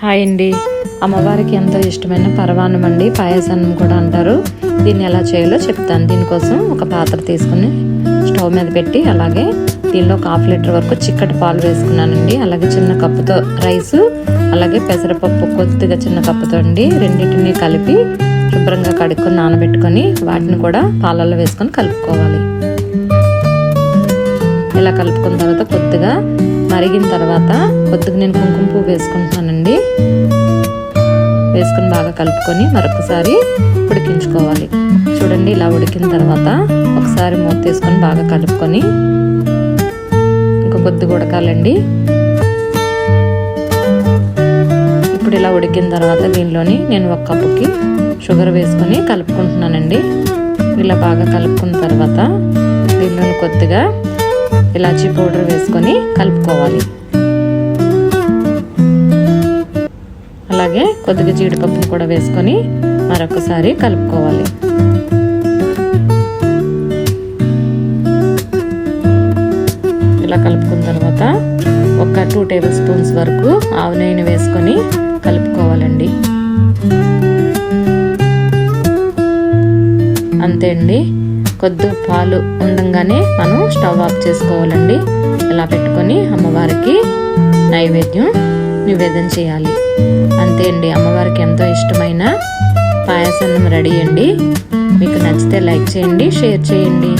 Hi అండి. అమ్మవారికి ఎంతో ఇష్టమైన పరవాన్నం అండి. పాయసాన్నం కూడా అంటారు. దీన్ని ఎలా చేయాలో చెప్తాను. దీనికోసం ఒక పాత్ర తీసుకుని స్టవ్ మీద పెట్టి అలాగే దీనిలో ఒక హాఫ్ లీటర్ వరకు చిక్కటి పాలు వేసుకున్నానండి. అలాగే చిన్న కప్పుతో రైస్ అలాగే పెసరపప్పు కొద్దిగా చిన్న కప్పుతో అండి. రెండింటిని కలిపి శుభ్రంగా కడుక్కొని నానబెట్టుకొని వాటిని కూడా పాలల్లో వేసుకొని కలుపుకోవాలి. ఇలా కలుపుకున్న తర్వాత కొద్దిగా మరిగిన తర్వాత కొద్దిగా నేను కుంకుమ పువ్వు వేసుకుంటున్నానండి. వేసుకుని బాగా కలుపుకొని మరొకసారి ఉడికించుకోవాలి. చూడండి ఇలా ఉడికిన తర్వాత ఒకసారి మూత తీసుకొని బాగా కలుపుకొని ఇంకా కొద్దిగా ఉడకాలండి. ఇప్పుడు ఇలా ఉడికిన తర్వాత దీనిలోని నేను ఒక కప్పుకి షుగర్ వేసుకొని కలుపుకుంటున్నానండి. ఇలా బాగా కలుపుకున్న తర్వాత దీనిలోని కొద్దిగా ఇలాచీ పౌడర్ వేసుకొని కలుపుకోవాలి. అలాగే కొద్దిగా జీడిపప్పును కూడా వేసుకొని మరొకసారి కలుపుకోవాలి. ఇలా కలుపుకున్న తర్వాత ఒక టూ టేబుల్ స్పూన్స్ వరకు ఆవు నెయ్యిని వేసుకొని కలుపుకోవాలండి. అంతే అండి. కొద్ది పాలు ఉండంగానే మనం స్టవ్ ఆఫ్ చేసుకోవాలండి. ఇలా పెట్టుకొని అమ్మవారికి నైవేద్యం నివేదన చేయాలి. అంతే అండి అమ్మవారికి ఎంతో ఇష్టమైన పాయసం రెడీ అండి. మీకు నచ్చితే లైక్ చేయండి షేర్ చేయండి.